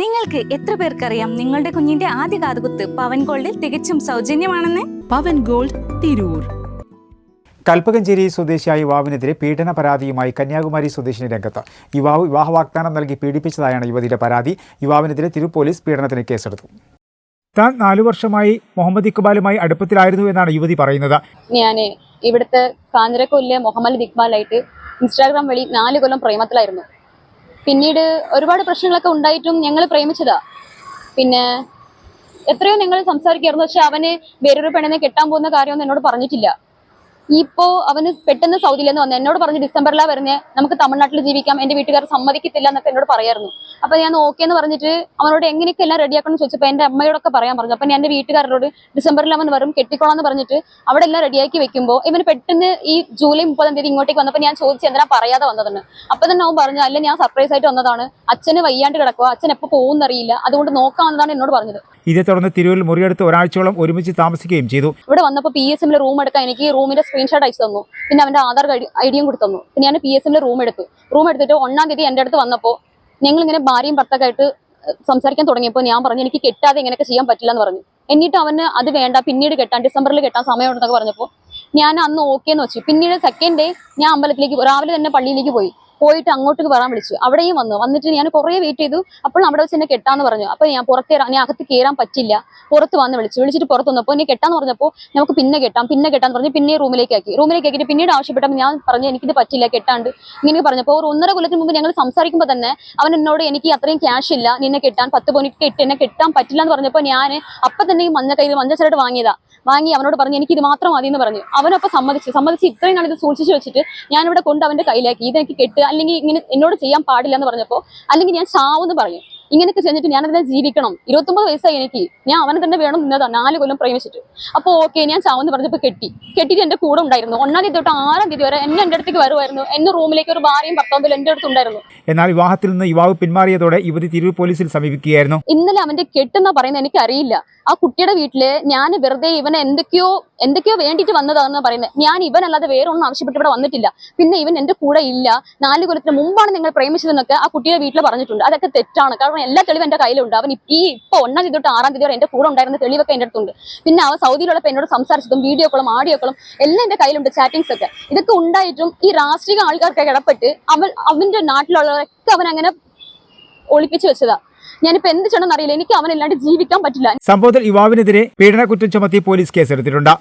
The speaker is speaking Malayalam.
നിങ്ങൾക്ക് എത്ര പേർക്കറിയാം നിങ്ങളുടെ കുഞ്ഞിന്റെ ആദ്യ കാതുകുത്ത് പവൻ ഗോൾഡിൽ തികച്ചും സൗജന്യമാണെന്ന്? പവൻ ഗോൾഡ് തിരൂർ. കൽപ്പകഞ്ചേരി സ്വദേശിയായ യുവാവിനെതിരെ പീഡന പരാതിയുമായി കന്യാകുമാരി സ്വദേശിനി രംഗത്ത്. യുവാവ് വിവാഹ വാഗ്ദാനം നൽകി പീഡിപ്പിച്ചതായാണ് യുവതിയുടെ പരാതി. യുവാവിനെതിരെ തിരു പോലീസ് പീഡനത്തിന് കേസെടുത്തു. താൻ നാലു വർഷമായി മുഹമ്മദ് ഇക്ബാലുമായി അടുപ്പത്തിലായിരുന്നു എന്നാണ് യുവതി പറയുന്നത്. ഞാൻ ഇവിടുത്തെ കാഞ്ഞിരക്കൊല്ലെ മുഹമ്മദ് ഇക്ബാലായിട്ട് ഇൻസ്റ്റാഗ്രാം വഴി നാല് കൊല്ലം പ്രേമത്തിലായിരുന്നു. പിന്നീട് ഒരുപാട് പ്രശ്നങ്ങളൊക്കെ ഉണ്ടായിട്ടും ഞങ്ങൾ പ്രേമിച്ചതാ. പിന്നെ എത്രയോ ഞങ്ങൾ സംസാരിക്കായിരുന്നു പക്ഷെ അവന് വേറൊരു പെണ്ണിനെ കെട്ടാൻ പോകുന്ന കാര്യമൊന്നും എന്നോട് പറഞ്ഞിട്ടില്ല. ഇപ്പോ അവന് പെട്ടെന്ന് സൗദിയിൽ നിന്ന് വന്നു എന്നോട് പറഞ്ഞു ഡിസംബറിലാ വരുന്നത് നമുക്ക് തമിഴ്നാട്ടിൽ ജീവിക്കാം എന്റെ വീട്ടുകാർ സമ്മതിക്കത്തില്ല എന്നൊക്കെ എന്നോട് പറയായിരുന്നു. അപ്പൊ ഞാൻ ഓക്കെ എന്ന് പറഞ്ഞിട്ട് അവനോട് എങ്ങനെയൊക്കെ എല്ലാം റെഡിയാക്കണം ചോദിച്ചപ്പോൾ എന്റെ അമ്മയോടൊക്കെ പറയാൻ പറഞ്ഞു. അപ്പൊ ഞാൻ എന്റെ വീട്ടുകാരോട് ഡിസംബറിൽ അവൻ വരും കെട്ടിക്കോളാം എന്ന് പറഞ്ഞിട്ട് അവിടെ എല്ലാം റെഡിയാക്കി വെക്കുമ്പോൾ ഇവന് പെട്ടെന്ന് ഈ ജൂലൈ മുപ്പതാം തീയതി ഇങ്ങോട്ടേക്ക് വന്നപ്പോൾ ഞാൻ ചോദിച്ചു എന്തിനാ പറയാതെ വന്നതെന്ന്. അപ്പൊ തന്നെ അവൻ പറഞ്ഞു അല്ല ഞാൻ സർപ്രൈസ് ആയിട്ട് വന്നതാണ്. അച്ഛന് വയ്യാണ്ട് കിടക്കുക അച്ഛൻ എപ്പോൾ പോകുന്നറിയില്ല അതുകൊണ്ട് നോക്കാവുന്നതാണ് എന്നോട് പറഞ്ഞത്. ഇതേ തുടർന്ന് തിരൂരിൽ മുറിയെടുത്ത് ഒരാഴ്ചയോളം ഒരുമിച്ച് താമസിക്കുകയും ചെയ്തു. ഇവിടെ വന്നപ്പോൾ പി എസ് എമ്മിലെ റൂം എടുക്കാൻ എനിക്ക് റൂമിന്റെ സ്ക്രീൻഷോട്ട് അയച്ചു തന്നു. പിന്നെ അവന്റെ ആധാർ ഐഡിയും ഡിയും കൊടുത്തു തന്നു. പിന്നെ ഞാൻ പി എസ് എമ്മിലെ റൂം എടുത്തു. റൂം എടുത്തിട്ട് ഒന്നാം തീയതി എന്റെ അടുത്ത് വന്നപ്പോൾ ഞങ്ങൾ ഇങ്ങനെ ഭാര്യയും ഭർത്തക്കായിട്ട് സംസാരിക്കാൻ തുടങ്ങിയപ്പോൾ ഞാൻ പറഞ്ഞു എനിക്ക് കെട്ടാതെ ഇങ്ങനെയൊക്കെ ചെയ്യാൻ പറ്റില്ല എന്ന് പറഞ്ഞു. എന്നിട്ട് അവന് അത് വേണ്ട പിന്നീട് കെട്ടാൻ ഡിസംബറിൽ കെട്ടാൻ സമയമുണ്ടെന്നൊക്കെ പറഞ്ഞപ്പോൾ ഞാൻ അന്ന് ഓക്കെ എന്ന് വെച്ചു. പിന്നീട് സെക്കൻഡ് ഡേ ഞാൻ അമ്പലത്തിലേക്ക് രാവിലെ തന്നെ പള്ളിയിലേക്ക് പോയി. പോയിട്ട് അങ്ങോട്ട് വരാൻ വിളിച്ചു. അവിടെയും വന്നു. വന്നിട്ട് ഞാൻ കുറേ വെയിറ്റ് ചെയ്തു. അപ്പോൾ അവിടെ വെച്ച് എന്നെ കെട്ടാന്ന് പറഞ്ഞു. അപ്പോൾ ഞാൻ പുറത്ത് ഞാൻ അകത്ത് കയറാൻ പറ്റില്ല. പുറത്ത് വന്ന് വിളിച്ചു. വിളിച്ചിട്ട് പുറത്ത് വന്നപ്പോൾ എന്നെ കെട്ടാന്ന് പറഞ്ഞപ്പോൾ നമുക്ക് പിന്നെ കെട്ടാം പിന്നെ കെട്ടാന്ന് പറഞ്ഞ് പിന്നെ റൂമിലേക്ക് ആക്കി. റൂമിലേക്ക് ആക്കിയിട്ട് പിന്നീട് ആവശ്യപ്പെട്ടപ്പോൾ ഞാൻ പറഞ്ഞു എനിക്കിത് പറ്റില്ല കെട്ടാണ്ട്. ഇങ്ങനെ പറഞ്ഞപ്പോൾ ഒരു ഒന്നര കൊല്ലത്തിന് മുമ്പ് ഞങ്ങൾ സംസാരിക്കുമ്പോൾ തന്നെ അവൻ എന്നോട് എനിക്ക് അത്രയും ക്യാഷ് ഇല്ല. നിന്നെ കെട്ടാൻ പത്ത് പോയിന്റ് കെട്ട് എന്നെ കെട്ടാൻ പറ്റില്ല എന്ന് പറഞ്ഞപ്പോൾ ഞാൻ അപ്പൊ തന്നെ ഈ മഞ്ഞ കയ്യിൽ മഞ്ഞ ചരട് വാങ്ങിയതാ. വാങ്ങി അവനോട് പറഞ്ഞു എനിക്ക് ഇത് മാത്രം മതി എന്ന് പറഞ്ഞു. അവനൊപ്പം സമ്മതിച്ചു സമ്മതിച്ച് ഇത്രയും നാളിത് സൂക്ഷിച്ചു വെച്ചിട്ട് ഞാൻ ഇവിടെ കൊണ്ട് അവന്റെ കയ്യിലാക്കി. ഇതെനിക്ക് കെട്ട് അല്ലെങ്കിൽ ഇങ്ങനെ എന്നോട് ചെയ്യാൻ പാടില്ല എന്ന് പറഞ്ഞപ്പോൾ അല്ലെങ്കിൽ ഞാൻ ചാവെന്ന് പറഞ്ഞു. ഇങ്ങനെയൊക്കെ ചെന്നിട്ട് ഞാൻ അതിനെ ജീവിക്കണം. ഇരുപത്തൊമ്പത് വയസ്സായി എനിക്ക്. ഞാൻ അവനെ തന്നെ വേണം നിന്നതാണ് നാല് കൊല്ലം പ്രേമിച്ചിട്ട്. അപ്പോൾ ഓക്കെ ഞാൻ ചാവെന്ന് പറഞ്ഞപ്പോൾ കെട്ടി. കെട്ടിയിട്ട് എന്റെ കൂടെ ഉണ്ടായിരുന്നു. ഒന്നാം തീയതി തൊട്ട് ആറാം തീയതി വരെ എന്നെ എന്റെ അടുത്തേക്ക് വരുമായിരുന്നു. എന്നെ റൂമിലേക്ക് ഒരു ഭാര്യയും ഭർത്താവും എന്റെ അടുത്ത് ഉണ്ടായിരുന്നു. എന്നാൽ വിവാഹത്തിൽ നിന്ന് യുവാവ് പിന്മാറിയതോടെ യുവതി തിരൂർ പോലീസിൽ സമീപിക്കുകയായിരുന്നു. ഇന്നലെ അവന്റെ കെട്ടെന്നാ പറയുന്നത് എനിക്കറിയില്ല. ആ കുട്ടിയുടെ വീട്ടിൽ ഞാൻ വെറുതെ ഇവനെ എന്തൊക്കെയോ എന്തൊക്കെയോ വേണ്ടിയിട്ട് വന്നതാണെന്ന് പറയുന്നത്. ഞാൻ ഇവനല്ലാതെ വേറെ ഒന്നും ആവശ്യപ്പെട്ട് ഇവിടെ വന്നിട്ടില്ല. പിന്നെ ഇവൻ എന്റെ കൂടെ ഇല്ല. നാല് കൊല്ലത്തിന് മുമ്പാണ് നിങ്ങൾ പ്രേമിച്ചതെന്നൊക്കെ ആ കുട്ടിയുടെ വീട്ടിൽ പറഞ്ഞിട്ടുണ്ട്. അതൊക്കെ തെറ്റാണ്. കാരണം എല്ലാ തെളിവും എന്റെ കയ്യിലുണ്ട്. അവൻ ഈ ഇപ്പൊ ഒന്നാം തീയതി തൊട്ട് ആറാം തീയതി വരെ എന്റെ കൂടെ ഉണ്ടായിരുന്ന തെളിവൊക്കെ എന്റെ അടുത്തുണ്ട്. പിന്നെ അവൻ സൗദിയിലുള്ള എന്നോട് സംസാരിച്ചതും വീഡിയോകളും ആഡിയോകളും എല്ലാം എന്റെ കയ്യിലുണ്ട് ചാറ്റിങ്സ് ഒക്കെ. ഇതൊക്കെ ഉണ്ടായിട്ടും ഈ രാഷ്ട്രീയ ആൾക്കാർക്ക് ഇടപെട്ട് അവൻ അവന്റെ നാട്ടിലുള്ളവരൊക്കെ അവൻ അങ്ങനെ ഒളിപ്പിച്ചു വെച്ചതാ. ഞാനിപ്പോ എന്ത് ചെയ്യണമെന്ന് അറിയില്ല. എനിക്ക് അവനില്ലാണ്ട് ജീവിക്കാൻ പറ്റില്ല. സംഭവത്തിൽ യുവാവിനെതിരെ പീഡന കുറ്റം ചുമത്തി പോലീസ് കേസെടുത്തിട്ടുണ്ട്.